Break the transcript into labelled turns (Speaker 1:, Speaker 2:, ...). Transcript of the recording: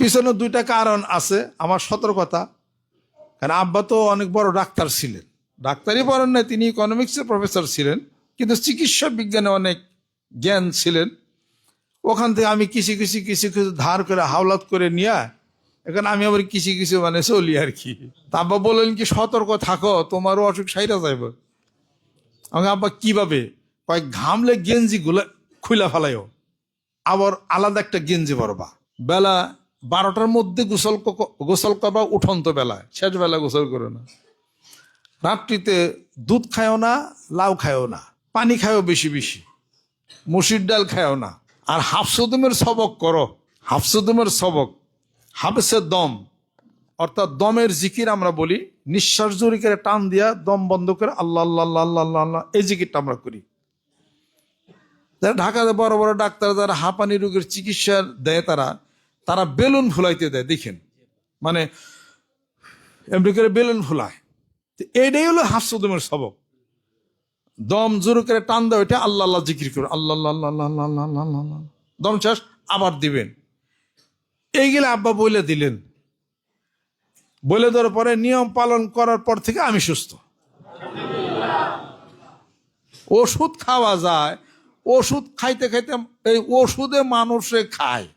Speaker 1: পিছনে দুইটা কারণ আছে, আমার সতর্কতা। কারণ আব্বা তো অনেক বড় ডাক্তার ছিলেন। ডাক্তারই পড়েন না তিনি ইকোনমিক্সের প্রফেসর ছিলেন, কিন্তু চিকিৎসা বিজ্ঞানে অনেক জ্ঞান ছিলেন। ওখান থেকে আমি কিছু কিছু কিছু কিছু ধার করে, হাওলাত করে নিয়ে, এখন আমি আবার কিছু কিছু মানে চলি আর কি। তা আব্বা বললেন কি, সতর্ক থাকো, তোমারও অসুখ সাইরা যাইব। আমাকে আব্বা কীভাবে? কয়েক ঘামলে গেঞ্জি গুলা খুলা ফেলাইও। আবার আলাদা একটা গেঞ্জি পরবা। বেলা বারোটার মধ্যে গোসল গোসল করবা উঠন্ত বেলায়, শেষ বেলা গোসল করো না। রাত্রিতে দুধ খায়ও না, লাউ খায়ও না, পানি খায়ও বেশি বেশি, মুসির ডাল খায়ও না। আর হাফসুদমের সবক করো, হাফসুদমের সবক হাফসে দম, অর্থাৎ দমের জিকির আমরা বলি, নিঃশ্বাস জোরে করে টান দিয়া দম বন্ধ করে আল্লাহ আল্লাহ আল্লাহ আল্লাহ আল্লাহ এই জিকিরটা আমরা করি। ঢাকাতে বড় বড় ডাক্তার, যারা হাঁপানি রোগের চিকিৎসা দেয় তারা তারা বেলুন ফুলাইতে দেয়, দেখেন। মানে এমনি করে বেলুন ফুলায়। এইটাই হলো হাসুদমের সবক। দম জোর করে টান দেয় ওইটা আল্লাহ আল্লাহ জিকির করে আল্লাহ দম শেষ, আবার দিবেন। এইগুলো আব্বা বলে দিলেন। বলে দেওয়ার পরে নিয়ম পালন করার পর থেকে আমি সুস্থ। ওষুধ খাওয়া যায়, ওষুধ খাইতে খাইতে এই ওষুধে মানুষে খায়।